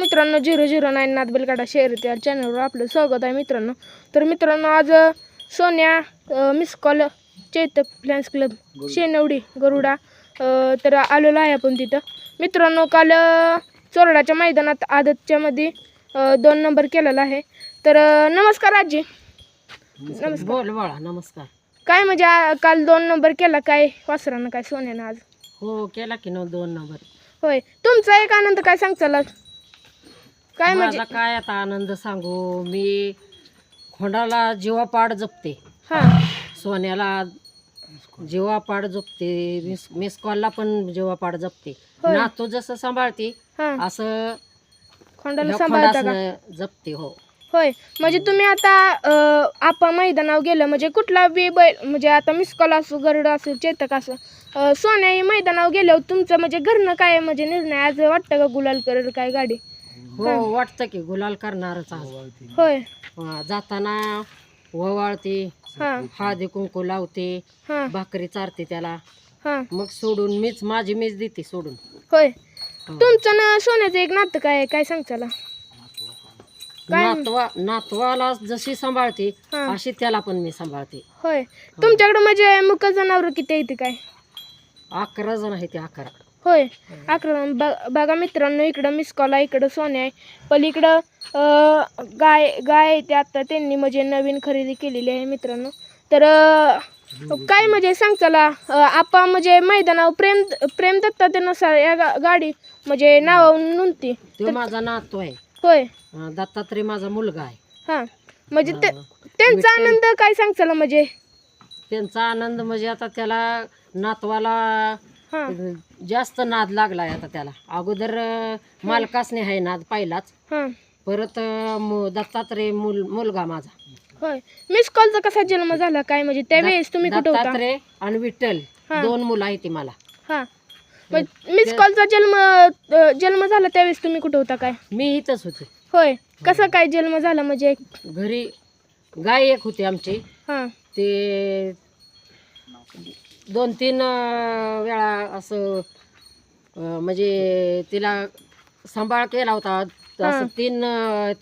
मित्रांनो zero zero nine नाथ बेलकाडा शेअर या चॅनलवर आपलं स्वागत आहे मित्रांनो. तर मित्रांनो आज सोन्या miss call Chetak plans club Shenwadi Garuda तर आलेलो आहे आपण तिथं. मित्रांनो काल चोरडाच्या मैदानात आदतच्या मध्ये अ, दोन नंबर केलेला आहे. तर नमस्कार आजी. नमस्कार. नमस्कार. काय म्हणजे काल दोन नंबर केला काय? वासरानं काय सोन्यानं आज? हो केला की न दोन नंबर होय. तुमचा एक आनंद काय सांगचाल काय म्हणजे? माझा काय आता आनंद सांगू? मी खोंडाला जीवापाड जपते. हां. सोन्याला जीवापाड जपते. मिस मिस कॉलला पण जीवापाड जपते. होय. नातू जसं सांभाळते हां. असं खोंडाला ह्या सांभाळता का? खोंडासनं जपते हो. होय. म्हणजे तुम्ही आता अं, आपण मैदानावर गेलं म्हणजे कुठला बी बैल म्हणजे आता मिसकॉल असो गरुड असो चेतक असो अं, सोन्या हे मैदानावर गेल्यावर तुमचं म्हणजे घरनं काय म्हणजे निर्णय आज वाटतं का गुलाल करेल काय गाडी? हो. वाटतं की गुलाल करणारच आज? होय. हा, जाताना ओवाळते हां. हळदी कुंकू लावते हां. भाकरी चारते त्याला. हां. मग सोडून मीच माझी मीच देते सोडून. होय. हो. तुमचं ना सोन्याचं एक नातं काय आहे? काय सांगचाला काय? नातवा नातवाला जशी सांभाळते हां. अशी त्याला पण मी सांभाळते. होय. तुमच्याकडं म्हणजे मुक जनावर किती येते काय? अकरा जण आहे ते अकरा. होय. अकरा ब- बघा मित्रांनो इकडं मिस कॉल आहे इकडं सोने आहे. पलीकडं गाय गाय आहे ते आता त्यांनी म्हणजे नवीन खरेदी केलेली आहे मित्रांनो. तर काय म्हणजे सांग चला आपा म्हणजे मैदानावर प्रेम प्रेम दत्तानुसार या गा- गाडी म्हणजे नाव नोंदती. तो माझा नातू आहे. होय. अं, दत्तात्रय माझा मुलगा आहे. हां. म्हणजे ते त्यांचा आनंद काय सांग चला म्हणजे? त्यांचा आनंद म्हणजे आता त्याला नातवाला जास्त नाद लागलाय आता त्याला. अगोदर मालकासने आहे नाद पहिलाच. हां. परत मु- दत्तात्रय मुल मुलगा माझा. होय. मिस कॉलचा कसा जन्म झाला? काय म्हणजे त्यावेळेस तुम्ही कुठं होता? दत्तात्रय आणि विठ्ठल. हां. दोन मुलं आहेत ती मला. हा. मिस कॉलचा जन्म अ, जन्म झाला त्यावेळेस तुम्ही कुठं होता काय? मी इथंच होते. होय. कसा काय जन्म झाला? म्हणजे घरी गाय एक होती आमची. हा. ते दोन तीन वेळा असं म्हणजे तिला सांभाळ केला होता. असं. तीन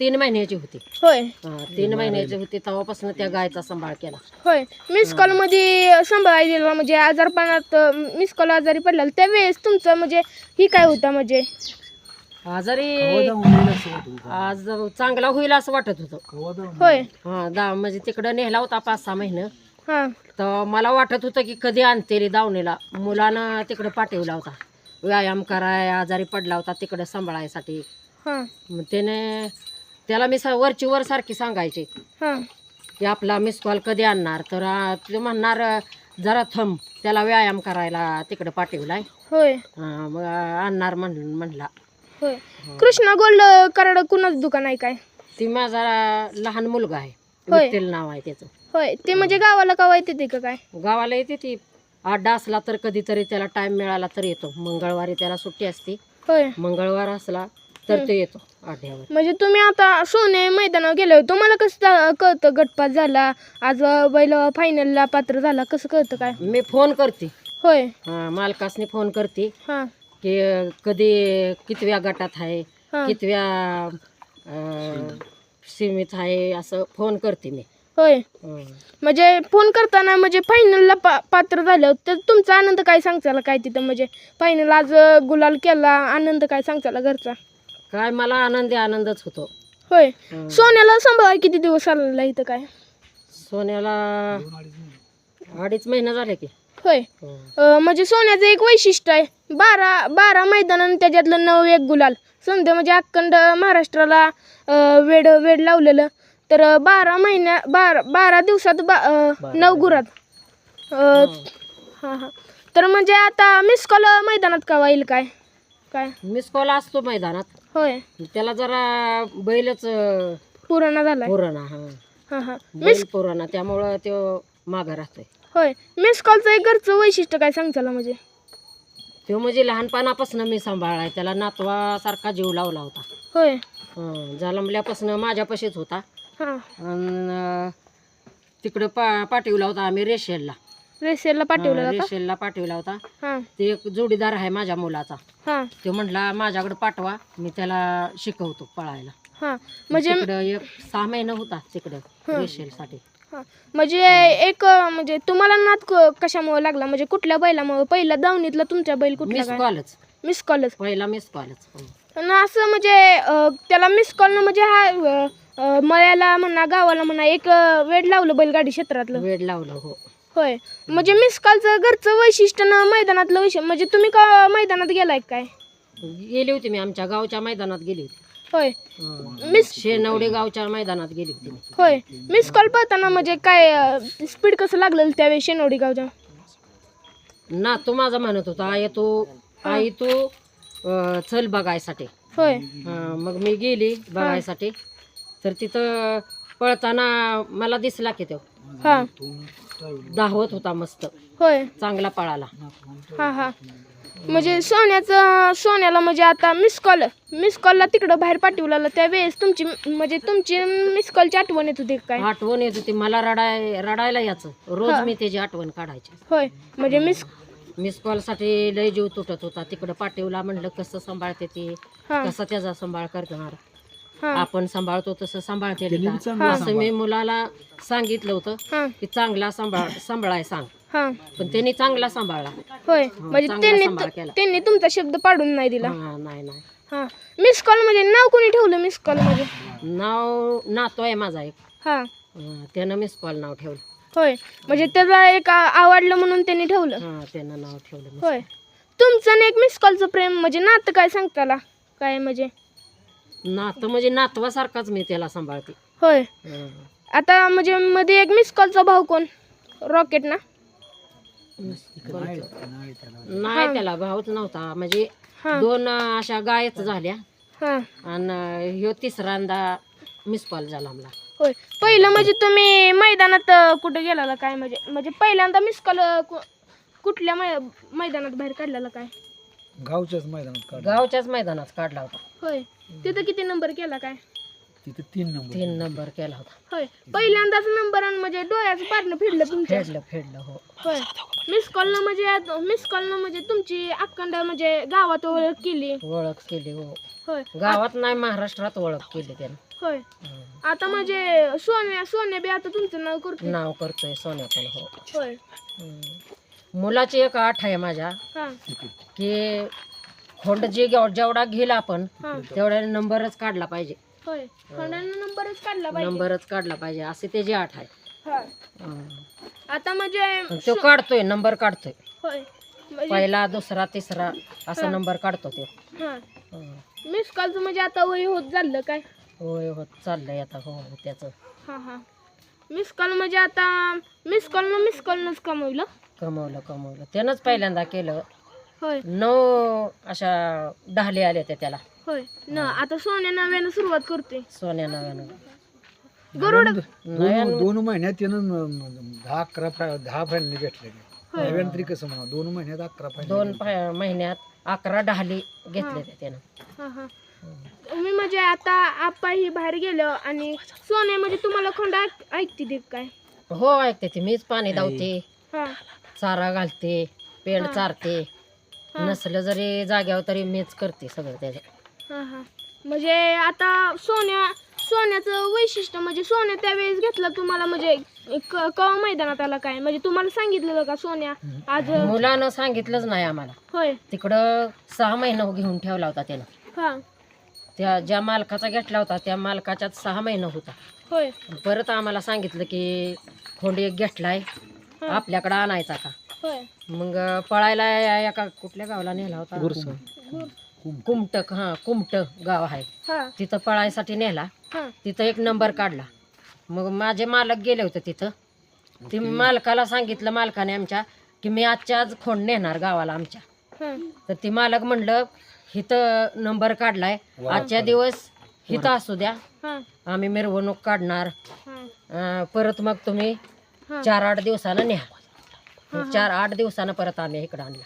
तीन महिन्याची होती. होय. हां, तीन महिन्याची होती. तेव्हापासून त्या गायचा सांभाळ केला. होय. मिस कॉलमध्ये सांभाळलेला म्हणजे आजारपणात मिस कॉल आजारी पडला त्यावेळेस तुमचं म्हणजे ही काय होता म्हणजे? आजारी आज चांगला होईल असं वाटत होतं. होय. हां दा म्हणजे तिकडं नेला होता पाच सहा महिने. हा. तर मला वाटत होतं की कधी आणते दावणीला. मुलानं तिकडं पाठवला होता व्यायाम कराय आजारी पडला होता तिकडं सांभाळायसाठी. हा. मग त्याने त्याला मी सा वरची वर सारखी सांगायची. हा. की आपला मिस कॉल कधी आणणार? तर आ, ते म्हणणार जरा थंब त्याला व्यायाम करायला तिकडं पाठवलाय होय. हा, मग आणणार म्हण म्हणला. होय. कृष्णा गोल्ड कराड कुणाच दुकान आहे काय? ती माझा लहान मुलगा आहे. होय. विठ्ठल नाव आहे त्याचं. होय ते म्हणजे गावाला कवा येते ते का काय? गावाला येते ती. अड्डा असला तर कधीतरी त्याला टाइम मिळाला तर येतो. मंगळवारी त्याला सुट्टी असते. होय. मंगळवार असला तर तो येतो म्हणजे तुम्ही आता सोने मैदानावर गेले होते तुम्हाला कसं जा- कळतं गटपात झाला? आज बैल फायनलला पात्र झाला कसं कळतं काय? मी फोन करते. होय. हा, मालकासनी फोन करते. हां. की अ, कधी कितव्या गटात आहे हां. कितव्या अ, सीमित आहे असं फोन करते मी. होय. हं. म्हणजे फोन करताना म्हणजे फायनलला पा पात्र झालं तर तुमचा आनंद काय सांगचाला काय तिथं म्हणजे फायनल आज गुलाल केला आनंद काय सांगचाला घरचा? काय मला आनंदी आनंदच होतो. होय. हं. सोन्याला सांभाळा किती दिवस आलेला इथं काय? सोन्याला अडीच महिना झाले की. होय. हं. अं, म्हणजे सोन्याचं एक वैशिष्ट्य आहे. बारा बारा मैदान त्याच्यातलं नऊ एक गुलाल. समजा म्हणजे अखंड महाराष्ट्राला अं, वेड वेड लावलेलं. तर बारा महिन्या बारा बारा दिवसात बा अं, नऊ गुरात. अं, हं. हां तर म्हणजे आता मिस कॉल मैदानात का येईल काय? काय? मिस कॉल असतो मैदानात. होय. त्याला जरा बैलच पुराणा झालाय. पुराणा हा. हां हां. बैल मिस पुराणा त्यामुळं तो मागं राहतोय होय. मिस कॉलचं एक घरचं वैशिष्ट्य काय सांगताला म्हणजे? तो म्हणजे लहानपणापासून मी सांभाळलाय. त्याला नातवासारखा जीव लावला होता. होय. जन्मल्यापासून माझ्यापाशीच होता. हां. अन्, तिकडं पा पाठवला होता आम्ही रेशेलला. रेसेलला पाठवलेला का? रेशेलला पाठवला होता. हां. ते एक जोडीदार आहे माझ्या मुलाचा. हां. तो म्हणला माझ्याकडे पाठवा मी त्याला शिकवतो पळायला. हां. म्हणजे तिकडं एक सहा महिना होता तिकडं. रेशेलसाठी. हां. म्हणजे एक अं, म्हणजे तुम्हाला नाद क- कशामुळे लागला? म्हणजे कुठल्या बैलामुळे? पहिला दावणीतला तुमच्या बैल कुठला मिस कॉलच मिस कॉलच पहिला मिस कॉलच असं म्हणजे अं, त्याला मिस कॉलनं म्हणजे हा अं, मळ्याला म्हणा गावाला म्हणा एक वेड लावलं बैलगाडी क्षेत्रातलं. वेळ लावलं हो. होय. म्हणजे मिस कॉलचं घरचं वैशिष्ट्य ना मैदानातलं वैशिष्ट्य म्हणजे तुम्ही का मैदानात गेलाय काय? गेली होती मी आमच्या गावच्या मैदानात गेली होती. होय. हं. मिस शेनवडे गावच्या मैदानात गेली होती मी. होय. मिस कॉल पळताना म्हणजे काय स्पीड कसं लागलं त्यावेळी शेनवडी गावच्या? ना तू माझा म्हणत होता आई तू आई तू अं, चल बघायसाठी. होय. मग मी गेली बघायसाठी. तर तिथं पळताना मला दिसला की तो. हा. धावत होता मस्त. होय. चांगला पळाला. हा हा. म्हणजे सोन्याचं सोन्याला म्हणजे आता मिस कॉल मिस कॉलला तिकडं बाहेर पाठवलेलं त्यावेळेस तुमची म्हणजे तुमची मिस कॉलची आठवण येत होती काय? आठवण येत होती. मला रडाय रडायला याचं रोज हा. मी त्याची आठवण काढायची. होय. म्हणजे मिस मिस कॉलसाठी लय जीव तुटत होता. तिकडं पाठवला म्हणलं कसं सांभाळते ती हा. कसा त्याचा सांभाळ करणार. आपण सांभाळतो तसं सांभाळते त्यांनी का? बी चांगलं असं मी मुलाला सांगितलं होतं हा. की चांगला सांभाळ सांभाळाय सांग. हा. पण त्यांनी चांगला सांभाळला. होय. म्हणजे चांगला त्यांनी सांभाळ केला. त्यांनी तुमचा शब्द पाडून नाही दिला? हा, नाही नाही. हा. मिस कॉल म्हणजे नाव कोणी ठेवलं मिस कॉल म्हणजे नाव नातो आहे माझा एक. हा. त्यानं मिस कॉल नाव ठेवलं. होय. म्हणजे त्याला एक आ- आवडलं म्हणून त्यांनी ठेवलं? हा त्यानं नाव ठेवलं. miss होय. तुमचं आणि एक मिस कॉलचं प्रेम म्हणजे नातं काय सांगताला? काय म्हणजे. नातं म्हणजे नातवासारखाच मी त्याला सांभाळते. होय. हं. आता म्हणजे मध्ये एक मिस कॉलचा भाऊ कोण? रॉकेट ना? नाही त्याला भावच नव्हता. म्हणजे हा. दोन अं, अशा गायच झाल्या. हा. आणि ह्यो तिसऱ्यांदा मिस कॉल झाला मला होय. पहिलं म्हणजे तुम्ही मैदानात अं, कुठं गेलेला काय? म्हणजे म्हणजे पहिल्यांदा मिस कॉल कुठल्या मै मैदानात बाहेर काढलेला काय? गावच्याच मैदानात काढ गावच्याच मैदानात काढला होता. होय. तिथं किती नंबर केला काय? तिथे तीन नंबर तीन नंबर केला होता. होय. पहिल्यांदाच नंबर आणि म्हणजे डोळ्याचं पारणं फिरलं तुमच्या फेडलं फेडलं हो. होय. मिस कॉलनं म्हणजे मिस कॉलनं म्हणजे तुमची अखंड म्हणजे गावात ओळख केली. ओळख केली हो. होय. गावात नाही महाराष्ट्रात ओळख केली त्यानं. होय. हं. आता म्हणजे सोन्या सोन्या बी आता तुमचं नाव करतो नाव करतोय सोन्या पण हो. होय. हं. मुलाची एक आठ आहे माझ्या. हा. की खोंड जे जेव- जेवढा घेईल आपण हा. तेवढ्या नंबरच काढला पाहिजे. होय. खंडानं नंबरच काढला पाहिजे. नंबरच काढला पाहिजे. असे त्याची आठ आहे. हा. हं. आता म्हणजे तो काढतोय नंबर काढतोय. होय. म्हणजे पहिला दुसरा तिसरा असा हा. नंबर काढतो तो. हा. हं. मिस कॉलचं म्हणजे आता वय होत झालं काय? होय होत चाललंय आता हो हो त्याचं. हा हा. मिस कॉल म्हणजे आता मिस कॉलनं मिस कॉलनंच कमवलं? कमवलं कमवलं. त्यानंच पहिल्यांदा केलं. होय. नऊ अशा ढाली आल्या त्या त्याला. होय. न आता सोन्या नव्यानं सुरुवात करते सोन्या नव्यानं. गरुड. दोन दोन महिन्यात त्यानं दहा अकरा फाय दहा फायनल घेतले. नव्यानं तरी कसं म्हणा दोन महिन्यात अकरा फायनल दोन पा- महिन्यात अकरा ढाली घेतले त्या त्यानं. हा हा. मी म्हणजे आता आपा ही बाहेर गेलो आणि सोन्या म्हणजे तुम्हाला खोंड ऐक- ऐकते ते काय? हो ऐकते ती. मीच पाणी धावते हा. चारा घालते पेंड. चारते. नसलं जरी जाग्यावर तरी मीच करते सगळं त्याचं. हा हा. म्हणजे आता सोन्या सोन्याचं वैशिष्ट्य म्हणजे सोन्या त्यावेळेस घेतलं तुम्हाला म्हणजे क- कवा मैदानात आला काय? म्हणजे तुम्हाला सांगितलं का सोन्या आज मुलानं सांगितलंच नाही आम्हाला. होय. तिकडं सहा महिना घेऊन ठेवला होता त्यानं. हा. त्या ज्या मालकाचा घेतला होता त्या मालकाच्यात सहा महिना होता. होय. परत आम्हाला सांगितलं की खोंड एक घेतलाय. आपल्याकडं आणायचा का? होय. मग पळायला या- एका कुठल्या गावाला नेला होता? गुर- कुमटक हा कुमट गाव आहे. हा. तिथं पळायसाठी नेला. हा. तिथं एक नंबर काढला. मग माझे मालक गेले होते तिथं. ते मालकाला सांगितलं मालकाने आमच्या की मी आजच्या आज खोंड नेणार गावाला आमच्या. हा. तर ती मालक म्हणलं हिथं नंबर काढलाय. आजच्या दिवस हिथं असू द्या. हा. आम्ही मिरवणूक काढणार. हा. अं, परत मग तुम्ही चार आठ दिवसानं न्या. चार आठ दिवसानं परत आम्ही इकडं आणला.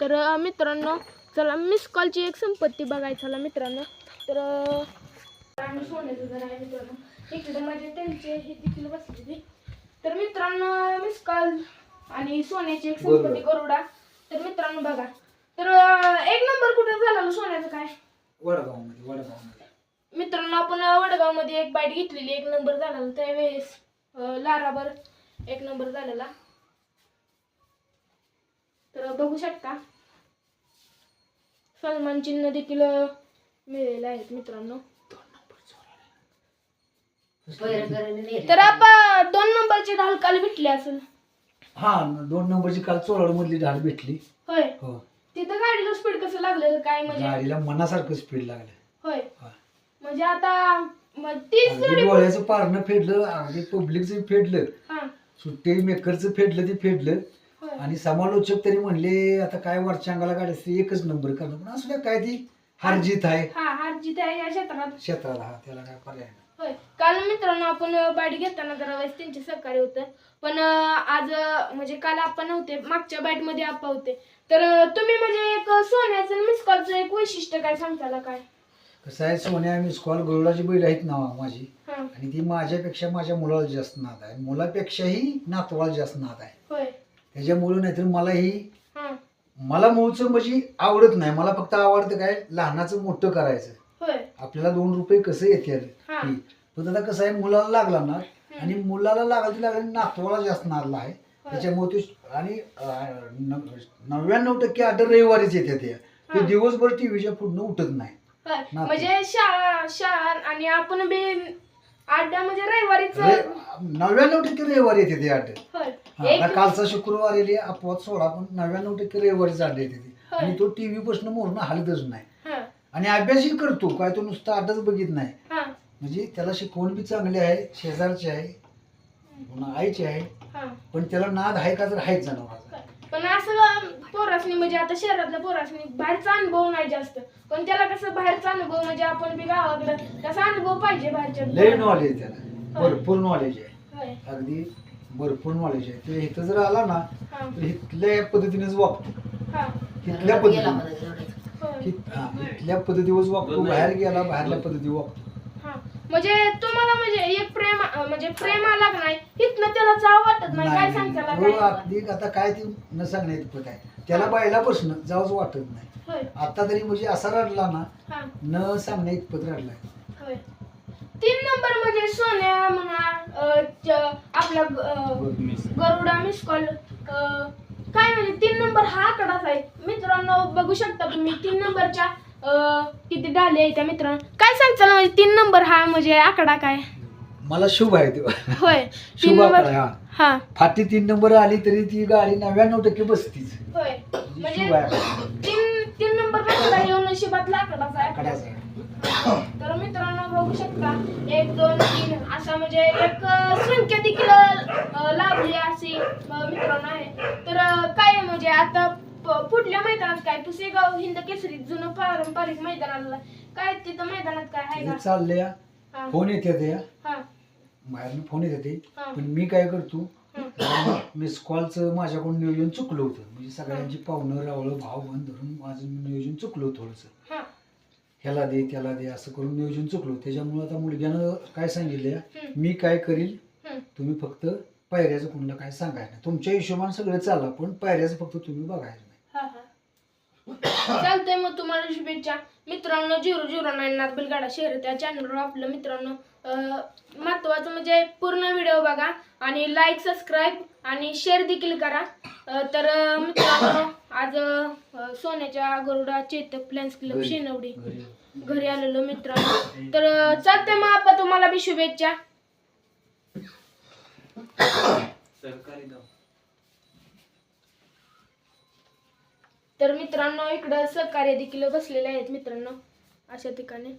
तर अ, मित्रांनो चला मिस कॉलची एक संपत्ती बघायची चला मित्रांनो. तर अ, आणि सोन्याचं घर आहे मित्रांनो. इकडे त्यांचे हे देखील बसलेले तर मित्रांनो मिस कॉल आणि सोन्याची एक. संपत्ती गरुडा. तर मित्रांनो बघा. तर अं, एक नंबर कुठे झाला सोन्याचं काय? वडगावमध्ये वडगावमध्ये मित्रांनो आपण वडगावमध्ये एक बाईट घेतलेली एक नंबर झालेला त्यावेळेस अं, लाराबर एक नंबर झालेला. तर बघू शकता सन्मान चिन्ह देखील मिळालेलं आहेत मित्रांनो. तर आपण दोन नंबरची ढाल काल भेटली असेल. हा दोन नंबरची काल चोराड मधली ढाल भेटली. होय. हो. तिथं गाडीला स्पीड कसं लागलेलं? काय म्हणजे? गाडीला मनासारखं स्पीड लागलं. होय. हा. म्हणजे आता मग तीच अगदी गाडी डोळ्याचं पारणं फेडलं अगदी पब्लिकचं फेडलं. हा. सुट्टी मेकरचं फेडलं ते फेडलं. आणि समालोचक तरी म्हणले आता काय वरच्या अंगाला असते एकच नंबर करणार. पण असू द्या काय ती? हारजीत आहे. हा हार जिथे आहे या क्षेत्रात. क्षेत्रात हा त्याला काय पर्याय नाही. होय. काल मित्रांनो आपण बाईट घेताना जरा वेळेस त्यांचे सहकार्य होतं. पण आज म्हणजे काल आपण नव्हते मागच्या बाईटमध्ये आपण होते. तर तुम्ही म्हणजे एक सोन्याचं मिस कॉलचं एक वैशिष्ट्य काय सांगताला काय? कसं आहे सोन्या मिस कॉल गरुडाची बैल आहेत ना माझी. हा. आणि ती माझ्यापेक्षा माझ्या मुलाला जास्त नाद आहे. मुलापेक्षाही नातवाला जास्त नाद आहे. होय. त्याच्यामुळे नाहीतर मला ही हा. मला मूळचं म्हणजे आवडत नाही. मला फक्त आवडतं काय लहानाचं मोठं करायचं. होय. आपल्याला दोन रुपये कसं येते हा. पण आता कसं आहे मुलाला लागला ना आणि मुलाला लागला ती लागला नातवाला जास्त नादला आहे. त्याच्यामुळे ते आणि नव्याण्णव टक्के ऑर्डर रविवारीच येते ते. ते. दिवसभर टीव्हीच्या पुढनं उठत नाही. नातू. म्हणजे शाळा शाळा आणि आपण बी आड्डा म्हणजे रविवारीच. नव्याण्णव टक्के रविवारी येते ते आता कालचा शुक्रवार येते अपवाद सोळा पण नव्याण्णव टक्के रविवारीच ऑर्डर येते ती. आणि तो टीव्ही पासून मोडणं हालतच नाही. हा. आणि अभ्यासही करतो काय तो नुसता आठच बघित नाही. म्हणजे त्याला शिकवण बी चांगली आहे शेजारची आहे पुन्हा आईची आहे पण त्याला नाद आहे का तर आहेच जनावराचा पण असं पोरासनी म्हणजे आता शहरातल्या पोरासनी बाहेरचा अनुभव नाही जास्त. पण त्याला कसं बाहेरचा अनुभव म्हणजे आपण बी गावाकडं तसा अनुभव पाहिजे बाहेरच्या लय नॉलेज त्याला. भरपूर नॉलेज आहे. होय. अगदी भरपूर नॉलेज आहे. ते इथं जर आला ना हा. तर इथल्या पद्धतीनेच वागतो हा. इथल्या पद्धतीने. होय. हा, इथल्या पद्धतीवरच वागतो बाहेर गेला बाहेरल्या पद्धती वागतो हा. म्हणजे तुम्हाला म्हणजे एक प्रेम अं, म्हणजे प्रेम आला का नाही? इथनं त्याला चाव वाटत नाही. काय सांगताला नाही. हो, काय अगदी आता काय ते न सांगण्या इतपत आहे. त्याला पहिल्यापासून जाऊच वाटत नाही. होय. आता तरी म्हणजे असा रडला ना हा. न सांगण्या इतपत रडलाय होय. तीन नंबर म्हणजे सोन्या म्हणा अं, च- आपला अं, गरुडा मिस कॉल काय म्हणजे तीन नंबर हा आकडाच आहे. मित्रांनो बघू शकता तुम्ही तीन नंबरच्या अं, किती डाले आहे त्या मित्रांनो. काय सांगताल म्हणजे तीन नंबर हा म्हणजे आकडा काय? मला शुभ आहे तो. होय. तीन शुभ नंबर आकडा आहे, हा. हा. फाटी तीन नंबर आली तरी ती गाडी नव्याण्णव टक्के बसतीच होय. म्हणजे शुभ आहे. तीन तीन नंबर आकडा येऊन नशिबातला आकडाचा आहे. तर मित्रांनो बघू शकता. एक दोन तीन. असा म्हणजे एक अं, संख्या देखील अं, लाभली अशी अं, मित्रांनो आहे. तर अं, काय म्हणजे आता प- पुढल्या मैदानात काय? पुसेगाव हिंद केसरी जुनं पारंपरिक मैदानाला काय तिथं मैदानात काय आहे का? चाललंय. हा. फोन येते ते हा. बाहेरनं फोन येते ते हा. पण मी काय करतो. मिस कॉलचं माझ्याकडून नियोजन चुकलं होतं. म्हणजे सगळ्यांची पाहुणं रावळं भाव बन धरून माझं नियोजन चुकलं थोडंसं. हा. ह्याला दे त्याला दे असं करून नियोजन चुकलो त्याच्यामुळे आता मुलग्यानं काय सांगितलं हं. मी काय करील हं. तुम्ही फक्त पायऱ्याचं कुणाला काय सांगायचं नाही. तुमच्या हिशोबाने सगळं चाललं पण पायऱ्याचं फक्त तुम्ही बघायचं नाही. हा हा. चालतंय मग तुम्हाला शुभेच्छा. मित्रांनो झिरो झिरो नाईन नाथ बैलगाडा शहर त्या चॅनलवर आपलं मित्रांनो महत्त्वाचं म्हणजे पूर्ण व्हिडिओ बघा आणि लाईक सबस्क्राईब आणि शेअर देखील करा. तर मित्रांनो आज सोन्याच्या गरुडा चेतक प्लॅन्स क्लब. शेनवडी घरी. आलेलो मित्रांनो. तर चालतंय मग आपण तुम्हाला बी शुभेच्छा. तर मित्रांनो इकडं सहकार्य देखील बसलेले आहेत मित्रांनो अशा ठिकाणी.